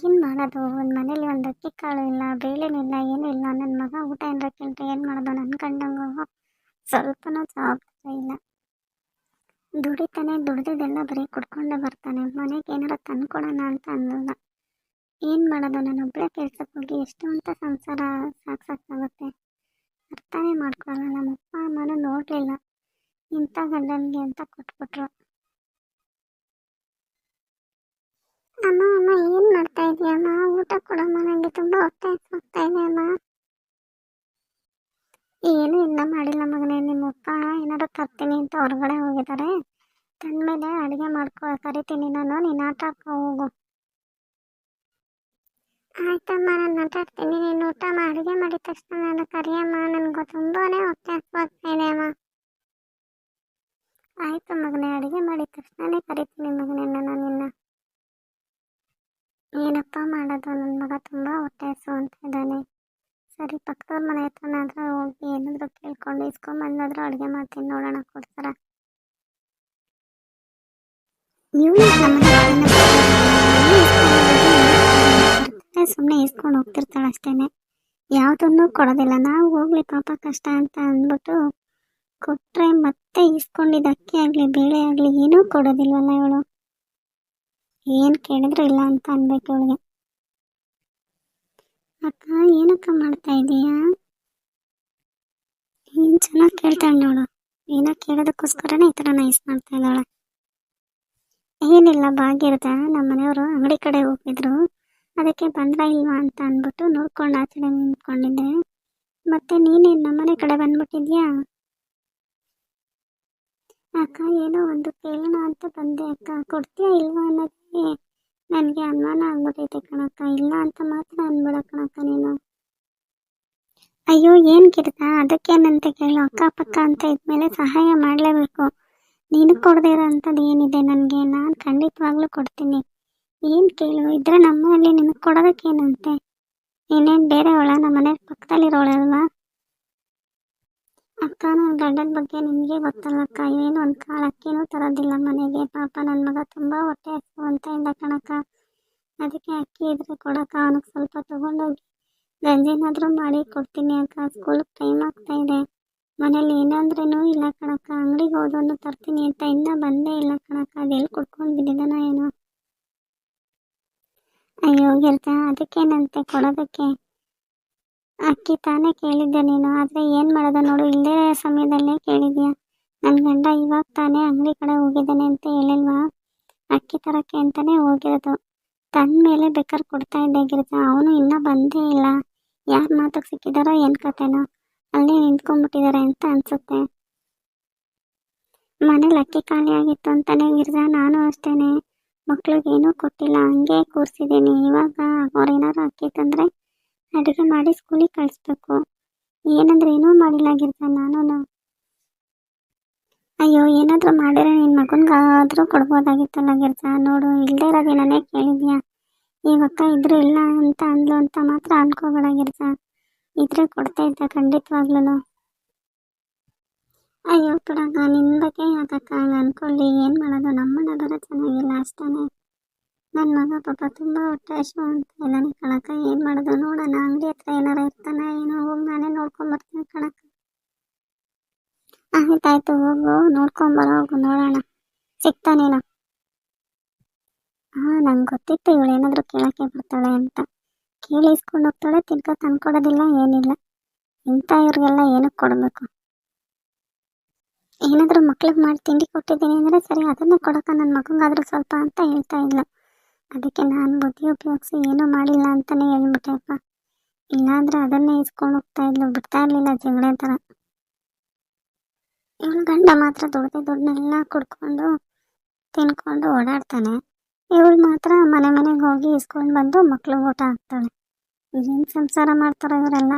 ಏನು ಮಾಡೋದು ಒಂದು ಮನೇಲಿ ಒಂದು ಅಕ್ಕಿ ಕಾಳು ಇಲ್ಲ ಬೇಳೆನಿಲ್ಲ ಇಲ್ಲ ನನ್ನ ಮಗ ಊಟ ಏನಾರ ಕೇಳ್ರೆ ಏನು ಮಾಡೋದು ನನ್ನ ಕಂಡಂಗ. ಸ್ವಲ್ಪನೂ ಜವಾಬ್ದಾರಿ ಇಲ್ಲ. ದುಡಿತಾನೆ, ದುಡ್ದಿದ್ದೆಲ್ಲ ಬರೀ ಕುಡ್ಕೊಂಡೇ ಬರ್ತಾನೆ. ಮನೆಗೆ ಏನಾರ ತಂದ್ಕೊಡೋಣ ಅಂತ ಅನ್ನಲ್ಲ ಏನು ಮಾಡೋದು? ನಾನು ಒಬ್ಬಳೇ ಕೆಲ್ಸಕ್ಕೆ ಹೋಗಿ ಎಷ್ಟು ಅಂತ ಸಂಸಾರ ಸಾಕ್ಸೋಕ್ಕಾಗುತ್ತೆ ಅರ್ಥನೇ ಮಾಡ್ಕೊಳ್ಳಲ್ಲ ನಮ್ಮ ಅಪ್ಪ ಅಮ್ಮನೂ ನೋಡಲಿಲ್ಲ. ಇಂಥ ಗಂಡನಿಗೆ ಅಂತ ಕೊಟ್ಬಿಟ್ರು. ಅಮ್ಮ ಅಮ್ಮ, ಏನು ಮಾಡ್ತಾ ಇದೀಯಮ್ಮ ಊಟ ಕೊಡಮ್ಮ ನನಗೆ ತುಂಬ ಹೊಟ್ಟೆ ಹಸ್ವಾಗ್ತಾ ಇದೆ ಅಮ್ಮ. ಏನು ಇಲ್ಲ, ಮಾಡಿಲ್ಲ ಮಗನೇ, ನಿಮ್ಮ ಅಪ್ಪ ಏನಾದ್ರು ತರ್ತೀನಿ ಅಂತ ಹೊರಗಡೆ ಹೋಗಿದ್ದಾರೆ. ತಂದಮೇಲೆ ಅಡುಗೆ ಮಾಡ್ಕೊ, ಕರಿತೀನಿ ನಾನು, ನೀನು ಆಟ ಹೋಗು. ಆಯ್ತಮ್ಮ, ನಾನು ಆಟ ನೀನು ಊಟ ಅಡುಗೆ ಮಾಡಿದ ತಕ್ಷಣ ನಾನು ಕರಿಯಮ್ಮ. ನನಗೂ ತುಂಬಾ ಹೊಟ್ಟೆ ಇದೆ ಅಮ್ಮ. ಆಯಿತು ಮಗನೇ, ಅಡುಗೆ ಮಾಡಿದ ತಕ್ಷಣನೇ ಕರಿತೀನಿ ಮಗನೇ, ನಾನು ನಿನ್ನ. ಏನಪ್ಪ ಮಾಡೋದು? ನನ್ನ ಮಗ ತುಂಬ ಹೊಟ್ಟೆ ಅಂತ ಇದ್ದಾನೆ. ಸರಿ, ಪಕ್ಕದವ್ರ ಮನೆ ಹತ್ರನಾದ್ರೂ ಹೋಗಿ ಏನಾದರೂ ಕೇಳ್ಕೊಂಡು ಇಸ್ಕೊಂಬಂದಾದ್ರೂ ಅಡುಗೆ ಮಾಡ್ತೀನಿ, ನೋಡೋಣ ಕೊಡ್ತಾರ? ಸುಮ್ಮನೆ ಇಸ್ಕೊಂಡು ಹೋಗ್ತಿರ್ತಾಳೆ ಅಷ್ಟೇನೆ. ಯಾವುದನ್ನು ಕೊಡೋದಿಲ್ಲ. ನಾವು ಹೋಗ್ಲಿ, ಪಾಪ ಕಷ್ಟ ಅಂತ ಅಂದ್ಬಿಟ್ಟು ಕೊಟ್ಟರೆ ಮತ್ತೆ ಇಸ್ಕೊಂಡಿದ್ದ ಅಕ್ಕಿ ಆಗಲಿ, ಬೇಳೆ ಆಗಲಿ ಏನೂ ಕೊಡೋದಿಲ್ವಲ್ಲ ಇವಳು? ಏನು ಕೇಳಿದ್ರು ಇಲ್ಲ ಅಂತ ಅನ್ಬೇಕು ಅವಳಿಗೆ. ಅಕ್ಕ, ಏನಕ್ಕ ಮಾಡ್ತಾ ಇದೀಯಾ? ಏನು ಚೆನ್ನಾಗಿ ಕೇಳ್ತಾಳೆ ನೋಡು. ಏನೋ ಕೇಳೋದಕ್ಕೋಸ್ಕರನೇ ಈ ಥರ ನೈಸ್ ಮಾಡ್ತಾ ಇದ್ದಾಳೆ. ಏನಿಲ್ಲ ಭಾಗ್ಯರದ ನಮ್ಮ ಮನೆಯವರು ಅಂಗಡಿ ಕಡೆ ಹೋಗಿದ್ರು ಅದಕ್ಕೆ ಬಂದ್ರ ಇಲ್ವಾ ಅಂತ ಅಂದ್ಬಿಟ್ಟು ನೋಡ್ಕೊಂಡು ಆಚೆ ನಿಂತ್ಕೊಂಡಿದ್ದೆ. ಮತ್ತೆ ನೀನೇನು ನಮ್ಮನೆ ಕಡೆ ಬಂದ್ಬಿಟ್ಟಿದ್ಯಾ? ಅಕ್ಕ, ಏನೋ ಒಂದು ಕೇಳೋಣ ಅಂತ ಬಂದೆ. ಅಕ್ಕ, ಕೊಡ್ತೀಯಾ ಇಲ್ವಾ ಅನ್ನೋದೇ ನನಗೆ ಅನುಮಾನ ಆಗ್ಬಿಟ್ಟೈತೆ ಕಣಕ್ಕ. ಇಲ್ಲ ಅಂತ ಮಾತ್ರ ಅನ್ಬೇಡ ಕಣಕ್ಕ ನೀನು. ಅಯ್ಯೋ, ಏನು ಕಿರ್ತ? ಅದಕ್ಕೇನಂತ ಕೇಳು. ಅಕ್ಕಪಕ್ಕ ಅಂತ ಇದ್ಮೇಲೆ ಸಹಾಯ ಮಾಡಲೇಬೇಕು. ನೀನು ಕೊಡದೇ ಇರೋಂಥದ್ದು ಏನಿದೆ ನನಗೆ? ನಾನು ಖಂಡಿತವಾಗ್ಲೂ ಕೊಡ್ತೀನಿ. ಏನು ಕೇಳು? ಇದ್ರೆ ನಮ್ಮಲ್ಲಿ ನಿನಗೆ ಕೊಡೋದಕ್ಕೇನಂತೆ? ನೀನೇನು ಬೇರೆ ಒಳ? ನಮ್ಮ ಮನೆ ಪಕ್ಕದಲ್ಲಿರೋಳಲ್ವಾ? ಅಕ್ಕ ನನ್ನ ಗಂಡನ ಬಗ್ಗೆ ನಿಮಗೆ ಗೊತ್ತಲ್ಲಕ್ಕ ಏನು ಒಂದು ಕಾಳು ಅಕ್ಕಿನೂ ತರೋದಿಲ್ಲ ಮನೆಗೆ. ಪಾಪ ನನ್ನ ಮಗ ತುಂಬ ಹೊಟ್ಟೆ ಹಸು ಅಂತ ಇಲ್ಲ ಕಣಕ್ಕ. ಅದಕ್ಕೆ ಅಕ್ಕಿ ಇದ್ರೆ ಕೊಡಕ್ಕ, ಅವನಿಗೆ ಸ್ವಲ್ಪ ತೊಗೊಂಡೋಗಿ ಗಂಜಿನಾದರೂ ಮಾಡಿ ಕೊಡ್ತೀನಿ ಅಕ್ಕ. ಸ್ಕೂಲಿಗೆ ಟೈಮ್ ಆಗ್ತಾ ಇದೆ. ಮನೇಲಿ ಏನಂದ್ರೂ ಇಲ್ಲ ಕಣಕ್ಕ. ಅಂಗಡಿಗೆ ಹೋದನ್ನು ತರ್ತೀನಿ ಅಂತ ಇನ್ನೂ ಬಂದೇ ಇಲ್ಲ ಕಣಕ್ಕ. ಅದೆಲ್ಲಿ ಕೊಟ್ಕೊಂಡು ಬಿದ್ದಿದ್ದಾನ ಏನೋ. ಅಯ್ಯೋ ಗಿರ್ಜ ಅದಕ್ಕೇನಂತೆ ಕೊಡೋದಕ್ಕೆ? ಅಕ್ಕಿ ತಾನೇ ಕೇಳಿದ್ದೆ ನೀನು, ಆದರೆ ಏನು ಮಾಡೋದು ನೋಡು, ಇಲ್ಲೇ ಸಮಯದಲ್ಲೇ ಕೇಳಿದ್ಯಾ? ನನ್ನ ಗಂಡ ಇವಾಗ ತಾನೇ ಅಂಗಡಿ ಕಡೆ ಹೋಗಿದ್ದಾನೆ ಅಂತ ಹೇಳಿಲ್ವಾ? ಅಕ್ಕಿ ತರಕ್ಕೆ ಅಂತಲೇ ಹೋಗಿರೋದು. ತಂದ ಮೇಲೆ ಬೇಕಾದ್ರೆ ಕೊಡ್ತಾ ಇದ್ದೆ ಅವನು ಇನ್ನೂ ಬಂದೇ ಇಲ್ಲ. ಯಾರ ಮಾತಿಗೆ ಸಿಕ್ಕಿದಾರೋ ಏನು ಕತೆನೋ, ಅಲ್ಲೇ ನಿಂತ್ಕೊಂಡ್ಬಿಟ್ಟಿದ್ದಾರೆ ಅಂತ ಅನಿಸುತ್ತೆ. ಮನೇಲಿ ಅಕ್ಕಿ ಖಾಲಿ ಆಗಿತ್ತು ಅಂತಾನೆ ಗಿರ್ಜಾ, ನಾನು ಅಷ್ಟೇನೆ. ಮಕ್ಳಿಗೇನೂ ಕೊಟ್ಟಿಲ್ಲ, ಹಂಗೆ ಕೂರಿಸಿದ್ದೀನಿ. ಇವಾಗ ಅವ್ರೇನಾದ್ರು ಅಕ್ಕಿ ತಂದರೆ ಅಡುಗೆ ಮಾಡಿ ಸ್ಕೂಲಿಗೆ ಕಳಿಸ್ಬೇಕು. ಏನಂದ್ರೆ ಏನೂ ಮಾಡಿಲ್ಲ ನಾನು ಅಯ್ಯೋ, ಏನಾದರೂ ಮಾಡಿದ್ರೆ ನಿನ್ನ ಮಗನಿಗಾದರೂ ಕೊಡ್ಬೋದಾಗಿತ್ತಲ್ಲ ಗಿರ್ಜಾ. ನೋಡು ಇರೋದೇ ನಾನೇ ಕೇಳಿದ್ಯಾ? ಇವಕ್ಕ ಇದ್ರು ಇಲ್ಲ ಅಂತ ಅಂದ್ಲು ಅಂತ ಮಾತ್ರ ಅನ್ಕೋಬೇಡ ಇದ್ರೆ ಕೊಡ್ತಾ ಇದ್ದ ಖಂಡಿತವಾಗ್ಲೂ ಅಯ್ಯೋ ಬಿಡಕ್ಕ ನಿನ್ನ ಬಗ್ಗೆ ಯಾಕಕ್ಕ ಅನ್ಕೊಳ್ಳಿ? ಏನು ಮಾಡೋದು? ನಮ್ಮನ್ನ ಬರೋ ಚೆನ್ನಾಗಿಲ್ಲ ಅಷ್ಟೇ ನನ್ನ ಮಗ ಪಾಪ ತುಂಬ ಹೊಟ್ಟೆ ಹಸಿವು ಅಂತ ಇದ್ದಾನೆ ಕಣಕ ಏನು ಮಾಡೋದು ನೋಡೋಣ, ಅಂಗಡಿ ಹತ್ರ ಏನಾರ ಇರ್ತಾನೆ ಏನೋ ಹೋಗಿ ನಾನೇ ನೋಡ್ಕೊಂಬರ್ತೀನಿ ಕಣಕ ಆಯ್ತಾಯ್ತು, ಹೋಗು ನೋಡ್ಕೊಂಬರೋ ಹೋಗು, ನೋಡೋಣ. ಸಿಗ್ತಾನೇನ. ಹಾ, ನಂಗೆ ಗೊತ್ತಿತ್ತು ಇವಳು ಏನಾದರೂ ಕೇಳಕ್ಕೆ ಬರ್ತಾಳೆ ಅಂತ. ಕೇಳಿ ಇಸ್ಕೊಂಡು ಹೋಗ್ತಾಳೆ, ತಿನ್ಕ ತಂದ್ಕೊಡೋದಿಲ್ಲ, ಏನಿಲ್ಲ. ಇಂಥ ಇವ್ರಿಗೆಲ್ಲ ಏನಕ್ಕೆ ಕೊಡಬೇಕು? ಏನಾದರೂ ಮಕ್ಳಿಗೆ ಮಾಡಿ ತಿಂಡಿ ಕೊಟ್ಟಿದ್ದೀನಿ ಅಂದರೆ ಸರಿ, ಅದನ್ನ ಕೊಡೋಕೆ ನನ್ನ ಮಗಂಗಾದರೂ ಸ್ವಲ್ಪ ಅಂತ ಹೇಳ್ತಾ ಇದ್ಲು. ಅದಕ್ಕೆ ನಾನು ಬುದ್ಧಿ ಉಪಯೋಗಿಸಿ ಏನೂ ಮಾಡಿಲ್ಲ ಅಂತಲೇ ಹೇಳ್ಬಿಟ್ಟೆಪ್ಪ ಇಲ್ಲಾಂದ್ರೆ ಅದನ್ನೇ ಇಸ್ಕೊಂಡು ಹೋಗ್ತಾ ಇದ್ಲು, ಬಿಡ್ತಾ ಇರಲಿಲ್ಲ ಜಗಳ ಥರ ಇವಳು ಗಂಡ ಮಾತ್ರ ದುಡ್ದು ದುಡ್ಡನ್ನೆಲ್ಲ ಕುಡ್ಕೊಂಡು ತಿನ್ಕೊಂಡು ಓಡಾಡ್ತಾನೆ. ಇವಳು ಮಾತ್ರ ಮನೆ ಮನೆಗೆ ಹೋಗಿ ಇಸ್ಕೊಂಡು ಬಂದು ಮಕ್ಳಿಗೆ ಊಟ ಹಾಕ್ತಾಳೆ. ಏನು ಸಂಸಾರ ಮಾಡ್ತಾರೆ ಇವರೆಲ್ಲ?